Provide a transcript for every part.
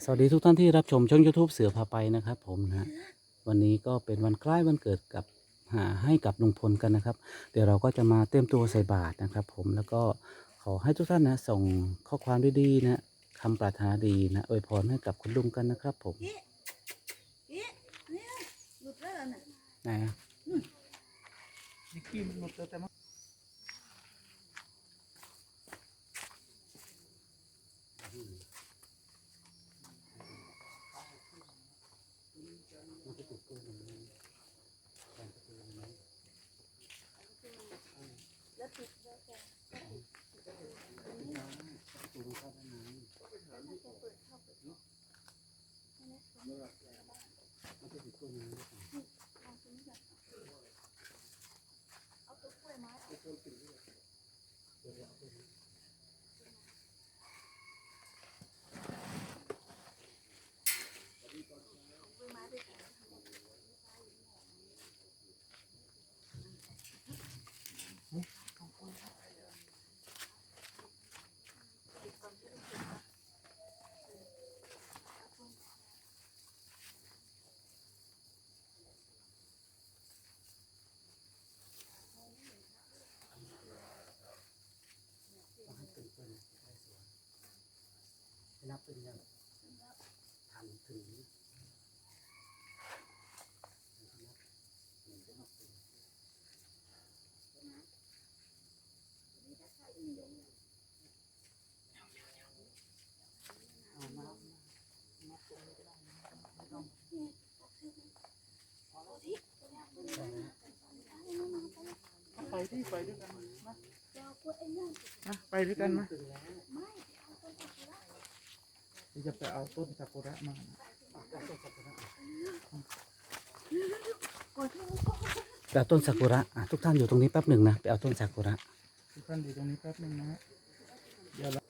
สวัสดีทุกท่านที่รับชมช่อง YouTube เสือพาไปนะครับ ผมนะวันนี้ก็เป็นวันคล้ายวันเกิดกับหาให้กับลุงพลกันนะครับ เดี๋ยวเราก็จะมาเตรียมตัวใส่บาตรนะครับ ผมแล้วก็ขอให้ทุกท่านนะส่งข้อความดีๆนะคำปรารถนาดีนะอวยพรให้กับคุณลุงกันนะครับ ผมเอ๊ะเนี่หลุดแล้วนะไหนอะนิกกี้มันหมดแล้วแต่มัน แล้วติดแล้วแต่ เอาตัวกล้วยไม้ นับเป็นยังทันถึงไปที่ไปด้วยกันนะเดี๋ยวเอากล้วยไอ้นั่นนะไปด้วยกันนะไม่เอาต้นตะกุระ เดี๋ยวจะไปเอาต้นซากุระมากดที่มันก็ไปเอาต้นซากุระอะทุกท่านอยู่ตรงนี้แป๊บหนึ่งนะ ไปเอาต้นซากุระ ทุกท่านอยู่ตรงนี้แป๊บหนึงนะฮะเดี๋ยวเรา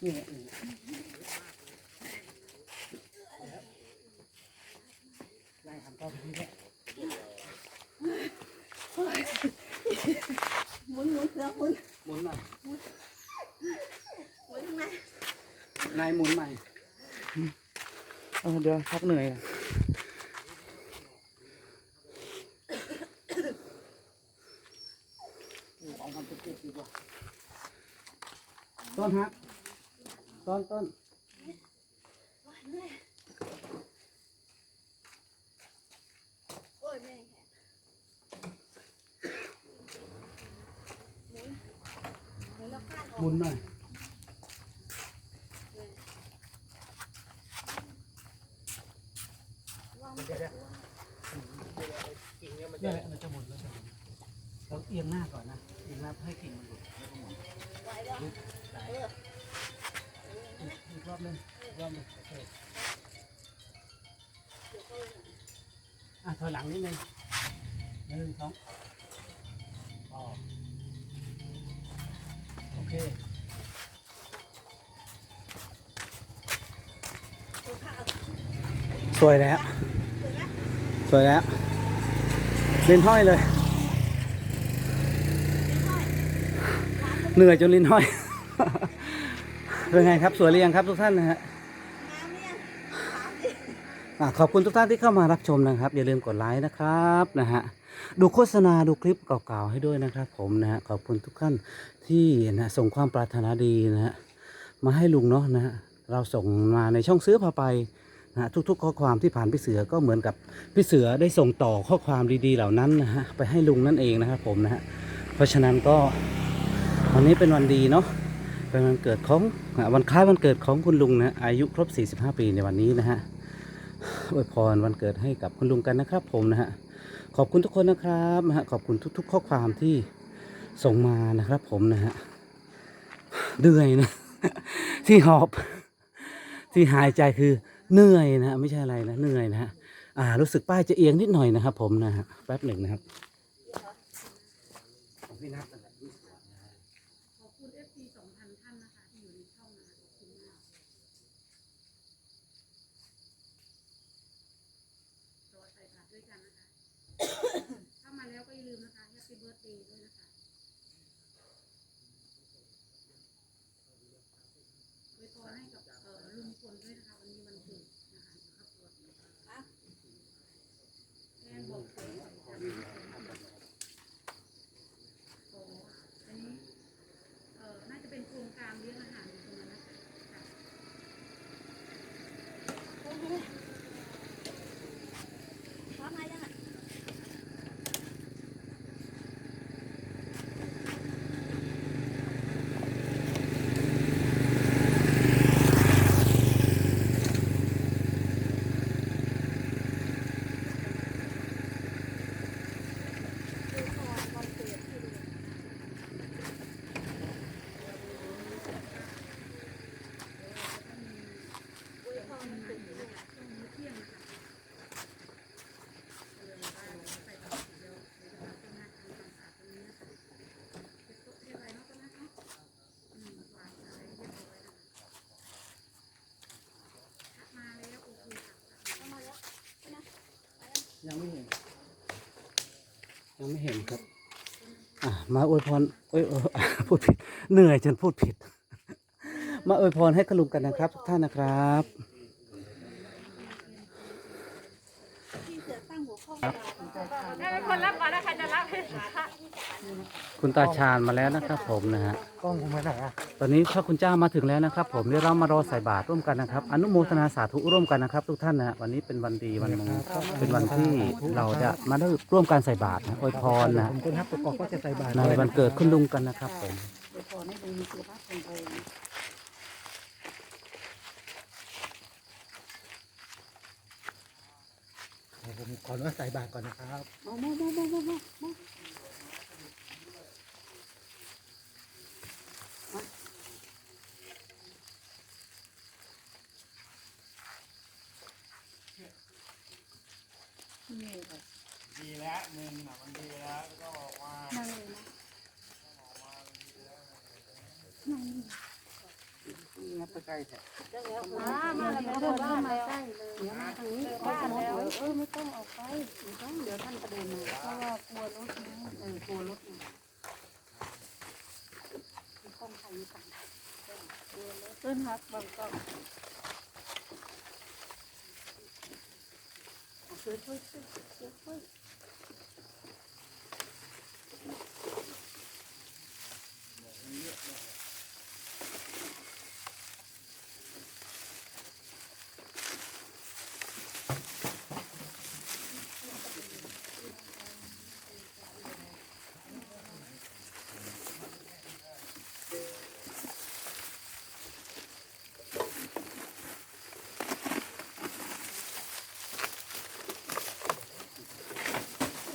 หมุนหมุนเสือหมุนหมุนหน่อยหมุนทำไมนายหมุนใหม่เออเดี๋ยวพักเหนื่อยอะเอามันไปเก็ บดีกว่าต้นฮะต้นต้นโอ้ยแม่แหมุนหมุนแล้วก้านอหอกมุนหน่อยเนี่ยแหละมันจะหมุนแล้วจะหมุนเราเอียงหน้าก่อนนะเอียงหน้าให้กิ่งมันหลุดแล้วก็หมุนไว้แล้วเอออีกรอบหนึงอีกรอบหนึงโอเคอะถอยหลังนิดนึงหนึ่งสองอ๋อโอเคสวยแล้ว สวยแล้วลิ้นห้อยเลย เหนื่อยจนลิ้นห้อย เป็นไงครับสวยหรือยังครับทุกท่านนะฮะน้ำเนี่ยถามดิอะขอบคุณทุกท่านที่เข้ามารับชมนะครับ อย่าลืมกดไลค์นะครับนะฮะดูโฆษณาดูคลิปเก่าๆให้ด้วยนะครับ ผมนะฮะขอบคุณทุกท่านที่นะส่งความปรารถนาดีนะฮะมาให้ลุงเนาะนะฮะเราส่งมาในช่องเสื้อพาไปนะฮะทุกๆ ข้อความที่ผ่านพี่เสือก็เหมือนกับพี่เสือได้ส่งต่อข้อความดีๆ เหล่านั้นนะฮะไปให้ลุงนั่นเองนะครับผมนะฮะเพราะฉะนั้นก็วันนี้เป็นวันดีเนาะ เป็นวันเกิดของวันคล้ายวันเกิดของคุณลุงนะอายุครบ 45 ปีในวันนี้นะฮะอวยพรวันเกิดให้กับคุณลุงกันนะครับผมนะฮะขอบคุณทุกคนนะครับนะฮะขอบคุณทุก ๆ ข้อความที่ส่งมานะครับผมนะฮะเหนื่อยนะ ที่หอบที่หายใจคือเหนื่อยนะฮะไม่ใช่อะไรนะเหนื่อยนะฮะอ่ารู้สึกป้ายจะเอียงนิดหน่อยนะครับผมนะฮะแป๊บหนึ่งนะครับของพี่นัทนั่นแหละ ขอบคุณ FC 2,000 ท่านนะคะ ที่อยู่ในช่องนะคะขอบคุณมากรอใส่บาตรด้วยกันนะคะ ถ้ามาแล้วก็อย่าลืมนะคะ Happy Birthday ด้วยนะคะ อวยพรให้กับเอ่อลุงพลด้วยนะคะ วันนี้วันเกิดนะคะครอบครัวแอนบอกใส่ใส่จานนี้โอ้อันนี้ เอ่อ น่าจะเป็นโครงการเลี้ยงอาหารอยู่ตรงนั้นนะคะค่ะ ยังไม่เห็น ยังไม่เห็นครับ อะมาอวยพรโอ้ยพูดผิด เหนื่อยจนพูดผิด มาอวยพรให้คุณลุงกันนะครับ ทุกท่านนะครับ เป็นคนรับมาแล้วใครจะรับให้สาระ คุณตาชาญมาแล้วนะครับผมนะฮะ กล้องผมมาไหนอะตอนนี้พระคุณเจ้ามาถึงแล้วนะครับ ผมเดี๋ยวเรามารอใส่บาตรร่วมกันนะครับ อนุโมทนาสาธุร่วมกันนะครับ ทุกท่านนะฮะวันนี้เป็นวันดีวันมงคลเป็นวันที่เราจะมาได้ร่วมกันใส่บาตรนะอวยพรนะผมคุณฮับประกอบก็จะใส่บาตรในวันเกิดคุณลุงกันนะครับ ผมอวยพรให้ลุงมีสุขภาพแข็งแรงผมขออนุญาตใส่บาตรก่อนนะครับโมโมโมโมโมโมโมนี่เลย ดีแล้วหนึ่งน่ะมันดีแล้วก็บอกว่า นั่งเลยนะ งับไปใกล้ แท้อ่ามาแล้วเดินเข้ามาใกล้เลยเดี๋ยวมาทางนี้บ้าแล้วเออไม่ต้องออกไปไม่ต้องเดี๋ยวท่านประเด็นมาเพราะว่ากลัวรถนะเออกลัวรถนะมีกล้องใครอยู่ต่างกลัวรถต้นฮักบางกล้องช่วยช่วยช่วยช่วย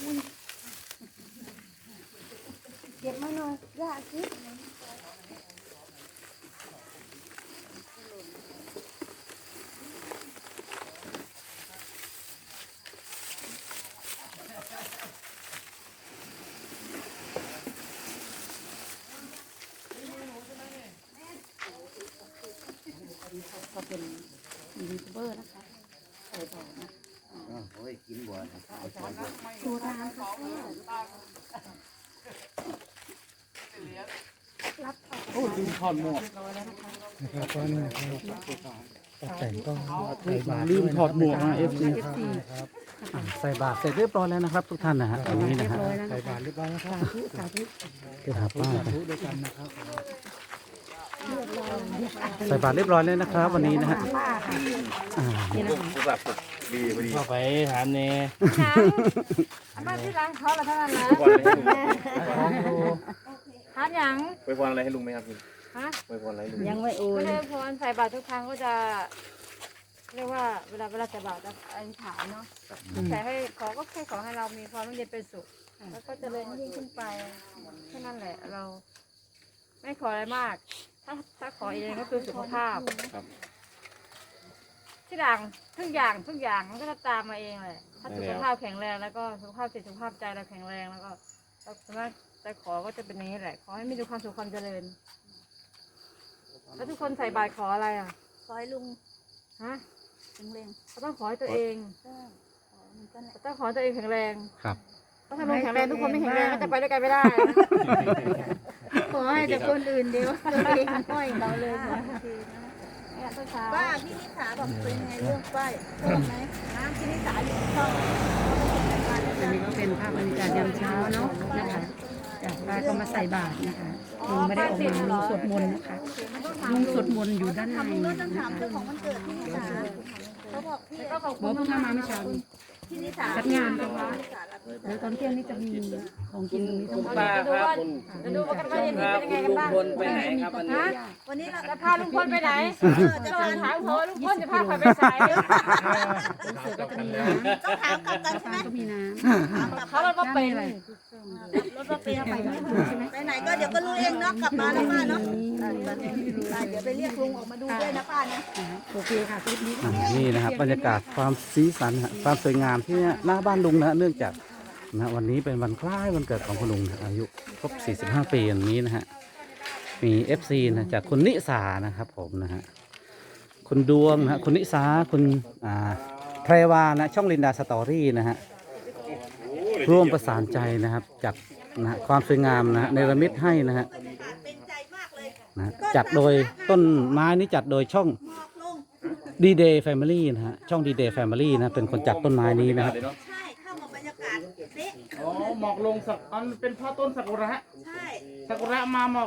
ช่วยเก็บมาหน่อยยากสิ เขาเป็นยูทูบเบอร์นะคะเคยบอกนะโอ้ยกินบ่อยตัวร้านค่ะโอ้ลืมถอดหมวกนะครับก็นี่ตัดแต่งก็ใส่บาตรลืมถอดหมวกนะเอฟซีครับอะใส่บาตรเสร็จเรียบร้อยแล้วนะครับ ทุกท่านนะฮะตอนนี้นะฮะใส่บาตรเรียบร้อยแล้วครับสาธุคือหาป้าสาธุด้วยกันนะครับ ใส่บาตรเรียบร้อยแล้วนะครับ วันนี้นะฮะป้าค่ะอ่าผู้แบบดีพอดีเข้าไปถามเน่ช้างอันนั้นที่ร้านเขาละเท่านั้นนะไปพรอะไรให้ลุงทานหยังไปพรอะไรให้ลุงไหมครับพี่ฮะไปวันไรลุงยังไม่โอก็นได้พรใส่บาตรทุกครั้งก็จะ เรียกว่าเวลาเวลาใส่บาตรจะอธิษฐานเนาะใส่ให้ขอก็แค่ขอให้เรามีความร่มเย็นเป็นสุข แล้วก็เจริญยิ่งขึ้นไปแค่นั้นแหละเรา ไม่ขออะไรมาก ถ้าถ้าขอเองก็คือสุขภาพครับ ที่ด่างทุกอย่างทุกอย่างมันก็จะตามมาเองแหละถ้าสุขภาพแข็งแรงแล้วก็สุขภาพจิตสุขภาพใจเราแข็งแรงแล้วก็เราสามารถจะขอก็จะเป็นอย่างนี้แหละ ขอให้มีแต่ความสุขความเจริญ แล้วทุกคนใส่บาตรขออะไรอะ ขอให้ลุงฮะแข็งแรงก็ต้องขอให้ตัวเองก็ขอมันก็แหละต้องขอให้ตัวเองแข็งแรงครับเพราะถ้าลุงแข็งแรงทุกคนไม่แข็งแรงก็จะไปด้วยกันไม่ได้นะข อให้แต่คนอื่นเดียวตัวเองห้อยเราเลยนะเนี่ยต้นเช้าป้าพี่นิสาบอกเป็นไงเรื่องป้ายชอบไหมน้ำพี่นิสาอยู่ช่องอันนี้ก็เป็นภาพบรรยากาศยามเช้าเนาะนะคะจากป้าก็มาใส่บาตรนะคะลุงไม่ได้ออกมาลุงสวดมนต์นะคะลุงสวดมนต์อยู่ด้านในลุงรถนะต้องถามคะเรื่องของวันเกิดพี่นิสาเขาบอกพี่แล้วก็ขอบบคุอกณเพิ่งเข้ามาเมื่อเช้านี้พี่นิสา จัดงานนะคะเดี๋ยวตอนเที่ยงนี้จะมีของกินตรงนี้ตรงป้าจะดูว่าจะดูว่ากันว่าเย็นนี้เป็นยังไงกันบ้างไปไหนครับวันนี้วันนี้เราจะพาลุงพลไปไหนเออจะจะพาถามเขาว่าลุงพลจะพาใครไปใส่ก็จะมีน้ำต้องถามกับกันใช่ไหมป้าก็มีน้เขามันก็เป็นอะไรรถมาเปลี่ยนไปไปไหนก็เดี๋ยวก็รู้ เนาะกลับมาแล้วป้าเนาะเดี๋ยวไปเรียกลุงออกมาดูด้วยนะป้านะโอเคค่ะคลิปนี้อ่านี่นะครับบรรยากาศความสีสันฮะความสวยงามที่หน้าบ้านลุงนะฮะเนื่องจากนะวันนี้เป็นวันคล้ายวันเกิดของคุณลุงนะอายุครบ 45 ปีอย่างนี้นะฮะมี FC นะจากคุณนิสานะครับผมนะฮะคุณดวงนะฮะคุณนิสาคุณอ่าแพรวานะช่องลินดาสตอรี่นะฮะ ร่วมประสานใจนะครับจัดนะฮะความสวยงามนะฮะในระมิตให้นะฮะ จัดโดยต้นไม้นี้จัดโดยช่องบอกลุงดีเดย์แฟมิลี่นะฮะช่องดีเดย์แฟมิลี่นะเป็นคนจัดต้นไม้นี้นะครับใช่เข้ามาบรรยากาศเด๊ะอ๋อหมอกลงสักอันเป็นพ่อต้นสักุระใช่สักุระมาหมอก